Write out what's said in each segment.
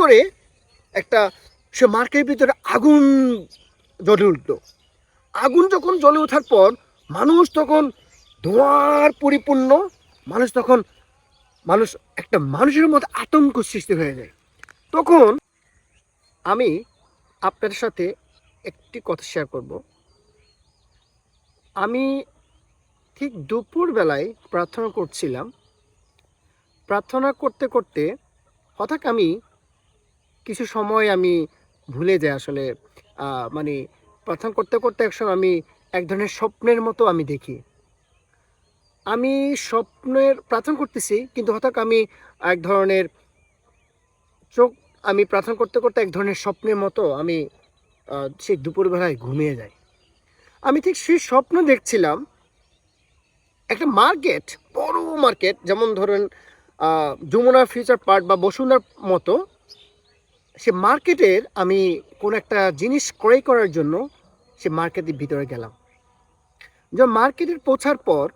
করে একটা, সে মার্কেটের ভিতরে আগুন জ্বলে উঠল। আগুন যখন জ্বলে ওঠার পর মানুষ তখন ধোঁয়ার পরিপূর্ণ, মানুষ তখন, মানুষ একটা মানুষের মধ্যে আতঙ্ক সৃষ্টি হয়ে যায়। তখন আমি আপনার সাথে একটি কথা শেয়ার করব। আমি ঠিক দুপুর বেলায় প্রার্থনা করছিলাম। প্রার্থনা করতে করতে হঠাৎ আমি কিছু সময় আমি ভুলে যাই আসলে। মানে প্রার্থনা করতে করতে একসময় আমি এক ধরনের স্বপ্নের মতো আমি দেখি। আমি স্বপ্নের প্রার্থনা করতেছি, কিন্তু হঠাৎ আমি এক ধরনের চোখ, আমি প্রার্থনা করতে করতে এক ধরনের স্বপ্নের মতো আমি সেই দুপুরবেলায় ঘুমিয়ে যাই। আমি ঠিক সেই স্বপ্ন দেখছিলাম, একটা মার্কেট, বড় মার্কেট, যেমন ধরেন যমুনা ফিউচার পার্ক বা বসুন্ধার মতো। সে মার্কেটের আমি কোনো একটা জিনিস ক্রয় করার জন্য সে মার্কেটের ভিতরে গেলাম। যখন মার্কেটের পৌঁছার পর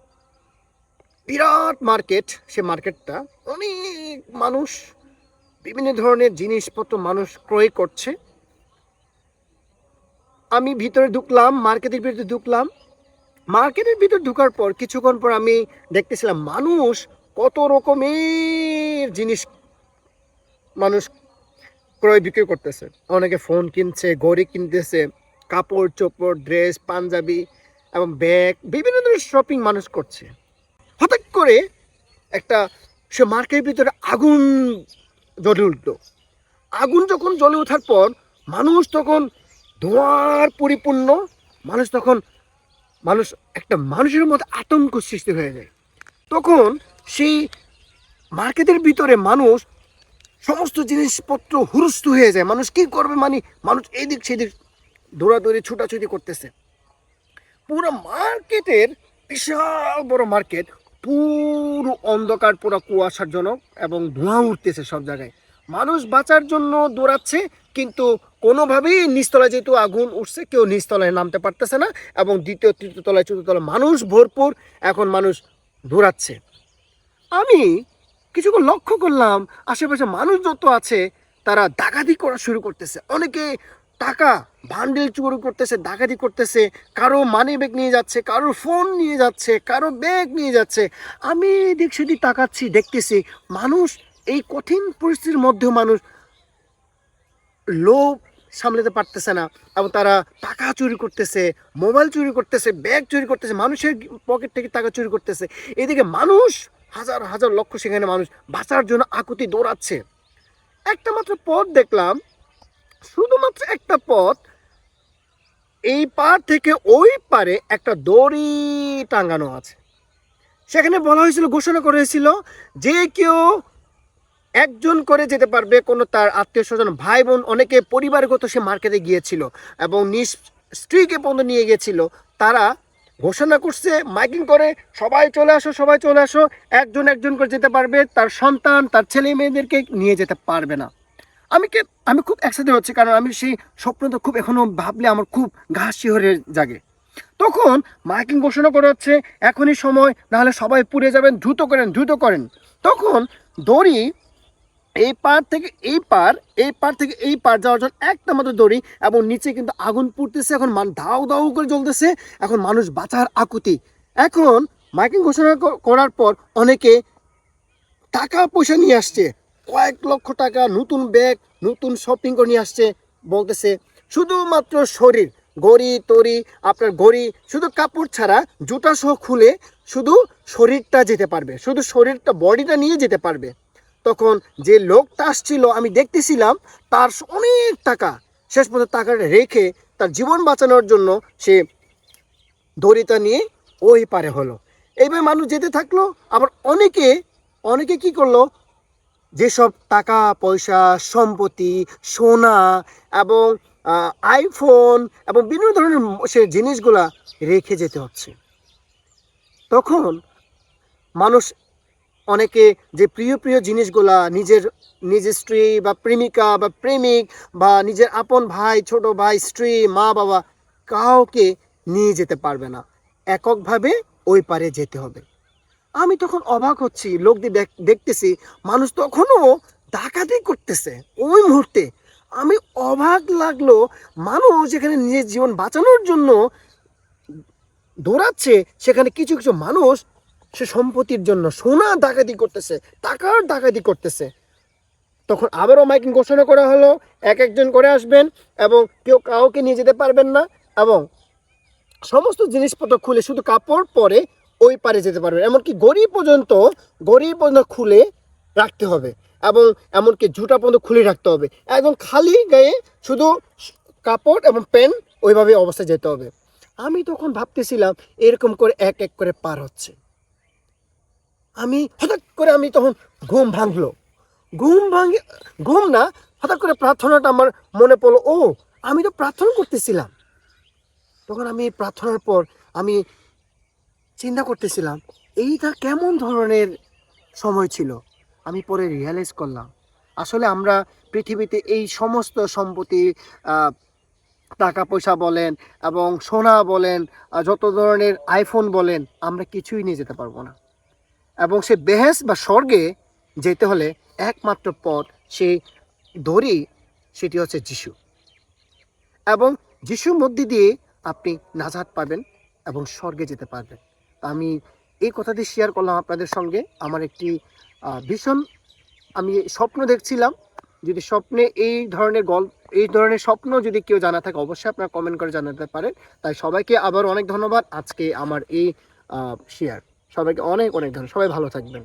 বিরাট মার্কেট, সে মার্কেটটা অনেক মানুষ, বিভিন্ন ধরনের জিনিসপত্র মানুষ ক্রয় করছে। আমি ভিতরে ঢুকলাম, মার্কেটের ভিতরে ঢুকলাম। মার্কেটের ভিতর ঢুকার পর কিছুক্ষণ পর আমি দেখতেছিলাম মানুষ কত রকমের জিনিস মানুষ ক্রয় বিক্রয় করতেছে। অনেকে ফোন কিনছে, ঘড়ি কিনতেছে, কাপড়, চোপড় ড্রেস পাঞ্জাবি এবং ব্যাগ বিভিন্ন ধরনের শপিং মানুষ করছে। হঠাৎ করে একটা, সে মার্কেটের ভিতরে আগুন জ্বলে উঠল। আগুন যখন জ্বলে ওঠার পর মানুষ তখন ধোঁয়ার পরিপূর্ণ, মানুষ তখন, মানুষ একটা মানুষের মধ্যে আতঙ্ক সৃষ্টি হয়ে যায়। তখন সেই মার্কেটের ভিতরে মানুষ সমস্ত জিনিসপত্র হুরস্থ হয়ে যায়। মানুষ কি করবে? মানে মানুষ এদিক সেদিক দৌড়াদৌড়ি, ছুটাছুটি করতেছে। পুরো মার্কেটের বিশাল বড় মার্কেট, পুরো অন্ধকার, পুরো কুয়াশারজনক এবং ধোঁয়া উঠতেছে সব জায়গায়। মানুষ বাঁচার জন্য দৌড়াচ্ছে, কিন্তু কোনোভাবেই নিচতলায় যেহেতু আগুন উঠছে, কেউ নিচতলায় নামতে পারতেছে না এবং দ্বিতীয়, তৃতীয় তলায়, চতুর্থ তলায় মানুষ ভরপুর, এখন মানুষ দৌড়াচ্ছে। আমি কিছুক্ষণ লক্ষ্য করলাম আশেপাশে মানুষ যত আছে, তারা ডাকাতি করা শুরু করতেছে। অনেকে টাকা বান্ডেল চুরি করতেছে, ডাকাতি করতেছে, কারও মানি ব্যাগ নিয়ে যাচ্ছে কারও ফোন নিয়ে যাচ্ছে, কারও ব্যাগ নিয়ে যাচ্ছে। আমি এদিক সেদিক তাকাচ্ছি, দেখতেছি মানুষ, এই কঠিন পরিস্থিতির মধ্যেও মানুষ লোভ সামলাতে পারতেছে না এবং তারা টাকা চুরি করতেছে মোবাইল চুরি করতেছে ব্যাগ চুরি করতেছে, মানুষের পকেট থেকে টাকা চুরি করতেছে। এদিকে মানুষ হাজার হাজার লক্ষ সেখানে মানুষ বাঁচার জন্য আকুতি দৌড়াচ্ছে। একটা মাত্র পথ দেখলাম, শুধুমাত্র একটা পথ, এই পার থেকে ওই পারে একটা দড়ি টাঙ্গানো আছে। সেখানে বলা হয়েছিল, ঘোষণা করা হয়েছিল যে কেউ একজন করে যেতে পারবে, কোনো তার আত্মীয় স্বজন ভাই বোন অনেকে পরিবারগত সে মার্কেটে গিয়েছিল এবং নিজ স্ত্রীকে পর্যন্ত নিয়ে গিয়েছিল, তারা ঘোষণা করছে, মাইকিং করে, সবাই চলে আসো, সবাই চলে আসো, একজন একজন করে যেতে পারবে, তার সন্তান, তার ছেলে মেয়েদেরকে নিয়ে যেতে পারবে না। আমি কে, আমি খুব এক্সাইটেড হচ্ছি, কারণ আমি সেই স্বপ্নটা খুব এখনও ভাবলে আমার খুব ঘাস শিহরে জাগে। তখন মাইকিং ঘোষণা করা হচ্ছে, এখনই সময়, নাহলে সবাই পুড়ে যাবেন, দ্রুত করেন দ্রুত করেন। তখন দড়ি এই পার থেকে এই পার এই পার থেকে এই পার যাওয়ার জন্য একটা মাত্র দড়ি এবং নিচে কিন্তু আগুন পুড়তেছে। এখন মান দাউ দাউ করে জ্বলতেছে। এখন মানুষ বাঁচার আকুতি। এখন মাইকিং ঘোষণা করার পর অনেকে টাকা পয়সা নিয়ে আসছে। কয়েক লক্ষ টাকা নতুন ব্যাগ, নতুন শপিং করে নিয়ে আসছে বলতেছে, শুধুমাত্র শরীর গড়ি তরি, আপনার গড়ি শুধু কাপড় ছাড়া জুতা সহ খুলে শুধু শরীরটা যেতে পারবে, শুধু শরীরটা বডিটা নিয়ে যেতে পারবে। তখন যে লোকটা আসছিল, আমি দেখতেছিলাম তার অনেক টাকা। শেষ পর্যন্ত টাকাটা রেখে তার জীবন বাঁচানোর জন্য সে দড়িটা নিয়ে ওই পারে হলো। এইভাবে মানুষ যেতে থাকল, আবার অনেকে অনেকে কি করল, যেসব টাকা, পয়সা, সম্পত্তি, সোনা এবং আইফোন এবং বিভিন্ন ধরনের সে জিনিসগুলা রেখে যেতে হচ্ছে। তখন মানুষ অনেকে যে প্রিয় প্রিয় জিনিসগুলা নিজের নিজের স্ত্রী বা প্রেমিকা বা প্রেমিক বা নিজের আপন ভাই, ছোট ভাই, স্ত্রী, মা, বাবা কাউকে নিয়ে যেতে পারবে না। এককভাবে ওই পারে যেতে হবে। আমি তখন অবাক হচ্ছি, লোক দিয়ে দেখ- দেখতেছি, মানুষ তখনও ডাকাতি করতেছে। ওই মুহূর্তে আমি অবাক লাগল, মানুষ যেখানে নিজের জীবন বাঁচানোর জন্য দৌড়াচ্ছে, সেখানে কিছু কিছু মানুষ সে সম্পত্তির জন্য সোনা ডাকাতি করতেছে, টাকার ডাকাতি করতেছে। তখন আবারও মাইকিং ঘোষণা করা হলো, এক একজন করে আসবেন এবং কেউ কাউকে নিয়ে যেতে পারবেন না এবং সমস্ত জিনিসপত্র খুলে শুধু কাপড় পরে ওই পারে যেতে পারবেন। এমনকি গড়ি পর্যন্ত গড়ি পর্যন্ত খুলে রাখতে হবে এবং এমনকি জুটা পর্যন্ত খুলে রাখতে হবে। একদম খালি গায়ে শুধু কাপড় এবং প্যান্ট ওইভাবে অবস্থায় যেতে হবে। আমি তখন ভাবতেছিলাম এরকম করে এক এক করে পার হচ্ছে। আমি হঠাৎ করে আমি তখন ঘুম ভাঙলো। ঘুম ভাঙে, ঘুম না, হঠাৎ করে প্রার্থনাটা আমার মনে পড়ল, ও, আমি তো প্রার্থনা করতেছিলাম। তখন আমি প্রার্থনার পর আমি চিন্তা করতেছিলাম, এইটা কেমন ধরনের সময় ছিল? আমি পরে রিয়ালাইজ করলাম, আসলে আমরা পৃথিবীতে এই সমস্ত সম্পত্তি টাকা পয়সা বলেন এবং সোনা বলেন যত ধরনের আইফোন বলেন, আমরা কিছুই নিয়ে যেতে পারব না। এবং সে বেহেস বা স্বর্গে যেতে হলে একমাত্র পথ সেই দড়ি, সেটি হচ্ছে যিশু। এবং যিশুর মধ্যে দিয়ে আপনি নাজাত পাবেন এবং স্বর্গে যেতে পারবেন। আমি এই কথাটি শেয়ার করলাম আপনাদের সঙ্গে। আমার একটি ভীষণ আমি স্বপ্ন দেখছিলাম। যদি স্বপ্নে এই ধরনের গল্প, এই ধরনের স্বপ্ন যদি কেউ জানা থাকে, অবশ্যই আপনারা কমেন্ট করে জানাতে পারেন। তাই সবাইকে আবার অনেক ধন্যবাদ আজকে আমার এই শেয়ার সবাইকে অনেক অনেক ধন্যবাদ। সবাই ভালো থাকবেন।